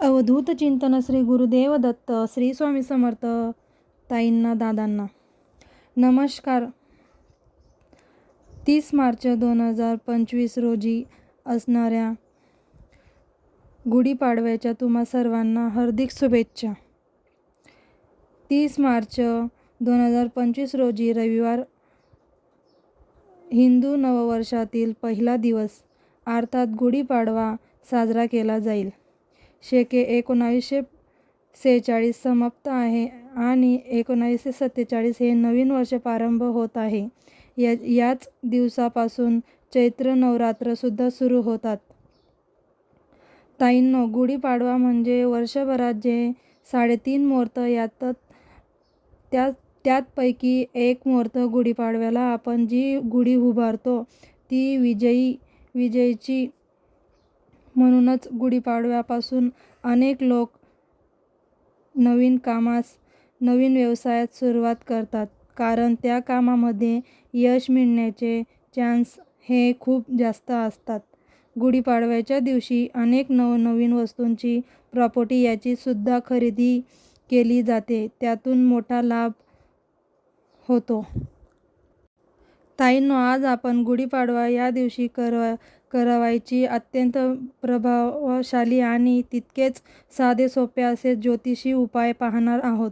अवधूत चिंतन श्री गुरुदेव दत्त श्री स्वामी समर्थ ताईंना दादांना. नमस्कार. तीस मार्च दोन हजार पंचवीस रोजी असणाऱ्या गुढीपाडव्याच्या तुम्हा सर्वांना हार्दिक शुभेच्छा. तीस मार्च दोन हजार पंचवीस रोजी रविवार हिंदू नववर्षातील पहिला दिवस अर्थात गुढीपाडवा साजरा केला जाईल. शेके एकोणावीसशे सेहेचाळीस समाप्त आहे आणि एकोणावीसशे सत्तेचाळीस हे नवीन वर्ष प्रारंभ होत आहे. या याच दिवसापासून चैत्र नवरात्रसुद्धा सुरू होतात. ताईंनो गुढीपाडवा म्हणजे वर्षभरात जे साडेतीन मुहूर्त यात त्या त्यातपैकी एक मुहूर्त गुढीपाडव्याला आपण जी गुढी उभारतो ती विजयी विजयीची म्हणूनच गुढीपाडव्यापासून अनेक लोक नवीन कामास नवीन व्यवसायात सुरुवात करतात. कारण त्या कामामध्ये यश मिळण्याचे चान्स हे खूप जास्त असतात. गुढीपाडव्याच्या दिवशी अनेक नवनवीन वस्तूंची प्रॉपर्टी याचीसुद्धा खरेदी केली जाते. त्यातून मोठा लाभ होतो. ताईंनो आज आपण गुढीपाडवा या दिवशी करवा करावायची अत्यंत प्रभावशाली आणि तितकेच साधे सोपे असे ज्योतिषी उपाय पाहणार आहोत.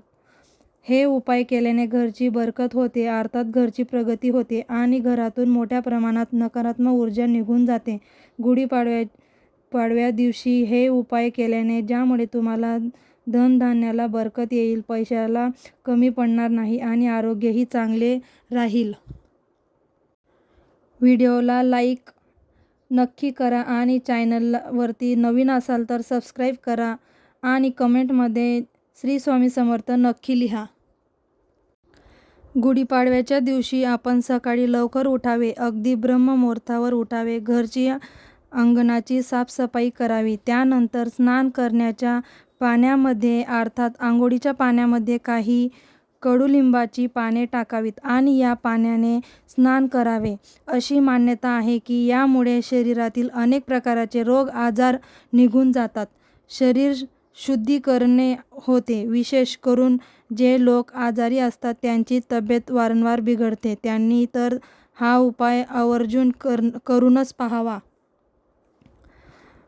हे उपाय केल्याने घरची बरकत होते अर्थात घरची प्रगती होते आणि घरातून मोठ्या प्रमाणात नकारात्मक ऊर्जा निघून जाते. गुढीपाडव्या पाडव्या दिवशी हे उपाय केल्याने ज्यामुळे तुम्हाला धनधान्याला बरकत येईल पैशाला कमी पडणार नाही आणि आरोग्यही चांगले राहील. व्हिडिओला लाईक नक्की करा आणि चॅनलवरती नवीन असाल तर सबस्क्राईब करा आणि कमेंटमध्ये श्री स्वामी समर्थ नक्की लिहा. गुढीपाडव्याच्या दिवशी आपण सकाळी लवकर उठावे अगदी ब्रह्ममुहूर्तावर उठावे घरची अंगणाची साफसफाई करावी त्यानंतर स्नान करण्याच्या पाण्यामध्ये अर्थात आंघोळीच्या पाण्यामध्ये काही कडुलिंबाची पाने टाकावीत आणि या पाण्याने स्नान करावे. अशी मान्यता आहे की यामुळे शरीरातील अनेक प्रकारचे रोग आजार निघून जातात. शरीर शुद्धीकरणे होते. विशेष करून जे लोक आजारी असतात त्यांची तब्येत वारंवार बिघडते. त्यांनी तर हा उपाय आवर्जून कर करूनच पाहावा.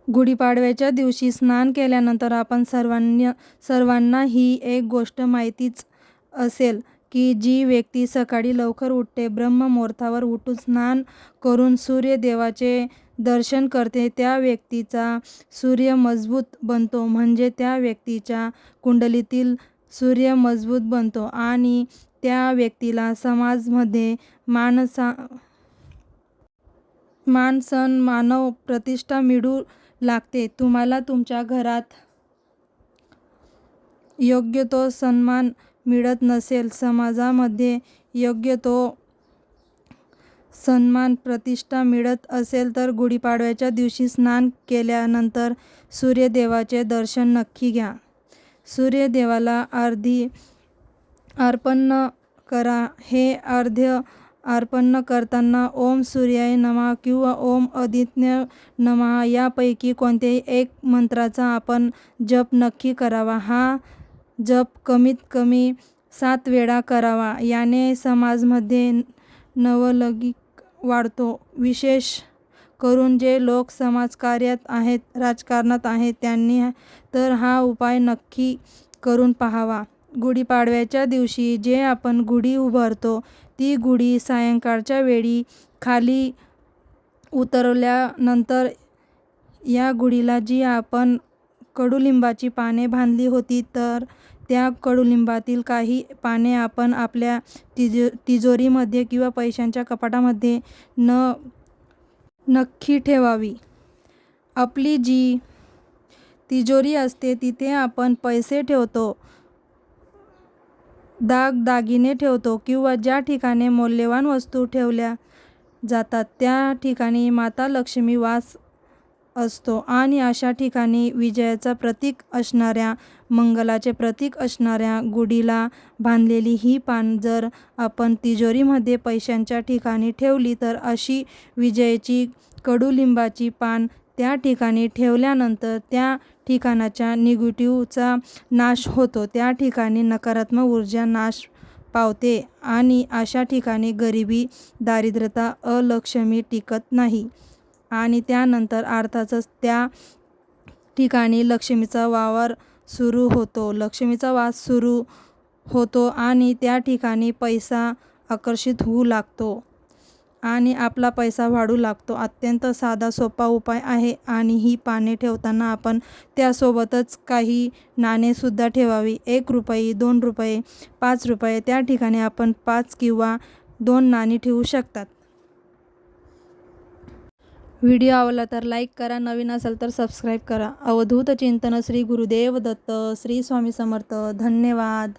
गुढीपाडव्याच्या दिवशी स्नान केल्यानंतर आपण सर्वांनी सर्वांना ही एक गोष्ट माहितीच असेल की जी व्यक्ती सकाळी लवकर उठते ब्रह्ममुहूर्तावर उठून स्नान करून सूर्यदेवाचे दर्शन करते त्या व्यक्तीचा सूर्य मजबूत बनतो. म्हणजे त्या व्यक्तीच्या कुंडलीतील सूर्य मजबूत बनतो आणि त्या व्यक्तीला समाजमध्ये मानसा मान सन मानव प्रतिष्ठा मिळू लागते. तुम्हाला तुमच्या घरात योग्य तो सन्मान मिळत नसेल. समाजामध्ये योग्य तो सन्मान प्रतिष्ठा मिळत असेल तर गुढीपाडव्याच्या दिवशी स्नान केल्यानंतर सूर्यदेवाचे दर्शन नक्की घ्या. सूर्यदेवाला अर्धी अर्पण करा. हे अर्ध्य अर्पण करताना ओम सूर्याय नमः किंवा ओम आदित्य नमः यापैकी कोणत्याही एक मंत्राचा आपण जप नक्की करावा. हा जप कमीत कमी सात वेळा करावा. याने समाजमध्ये नवलौकिक वाढतो. विशेष करून जे लोक समाजकार्यात आहेत राजकारणात आहेत त्यांनी तर हा उपाय नक्की करून पाहावा. गुढीपाडव्याच्या दिवशी जे आपण गुढी उभारतो ती गुढी सायंकाळच्या वेळी खाली उतरवल्यानंतर या गुढीला जी आपण कडुलिंबाची पाने बांधली होती तर त्या कडुलिंबातील काही पाने आपण आपल्या तिजो तिजोरीमध्ये किंवा पैशांच्या कपाटामध्ये न नक्की ठेवावी. आपली जी तिजोरी असते तिथे आपण पैसे ठेवतो दागदागिने ठेवतो किंवा ज्या ठिकाणी मौल्यवान वस्तू ठेवल्या जातात त्या ठिकाणी माता लक्ष्मी वास असतो. आणि अशा ठिकाणी विजयाचा प्रतीक असणाऱ्या मंगलाचे प्रतीक असणाऱ्या गुढीला बांधलेली ही पान जर आपण तिजोरीमध्ये पैशांच्या ठिकाणी ठेवली तर अशी विजयाची कडुलिंबाची पान त्या ठिकाणी ठेवल्यानंतर त्या ठिकाणाच्या निगेटिव्हचा नाश होतो. त्या ठिकाणी नकारात्मक ऊर्जा नाश पावते आणि अशा ठिकाणी गरिबी दारिद्र्यता अलक्षमी टिकत नाही. आणि त्यानंतर अर्थातच त्या ठिकाणी लक्ष्मीचा वावर सुरू होतो. लक्ष्मीचा वास सुरू होतो आणि त्या ठिकाणी पैसा आकर्षित होऊ लागतो आणि आपला पैसा वाढू लागतो. अत्यंत साधा सोपा उपाय आहे आणि ही पाने ठेवताना आपण त्यासोबतच काही नाणेसुद्धा ठेवावी. एक रुपये दोन रुपये पाच रुपये त्या ठिकाणी आपण पाच किंवा दोन नाणी ठेवू शकतात. व्हिडिओ आवडला तर लाईक करा नवीन असेल तर सबस्क्राईब करा. अवधूत चिंतन श्री गुरुदेव दत्त श्री स्वामी समर्थ. धन्यवाद.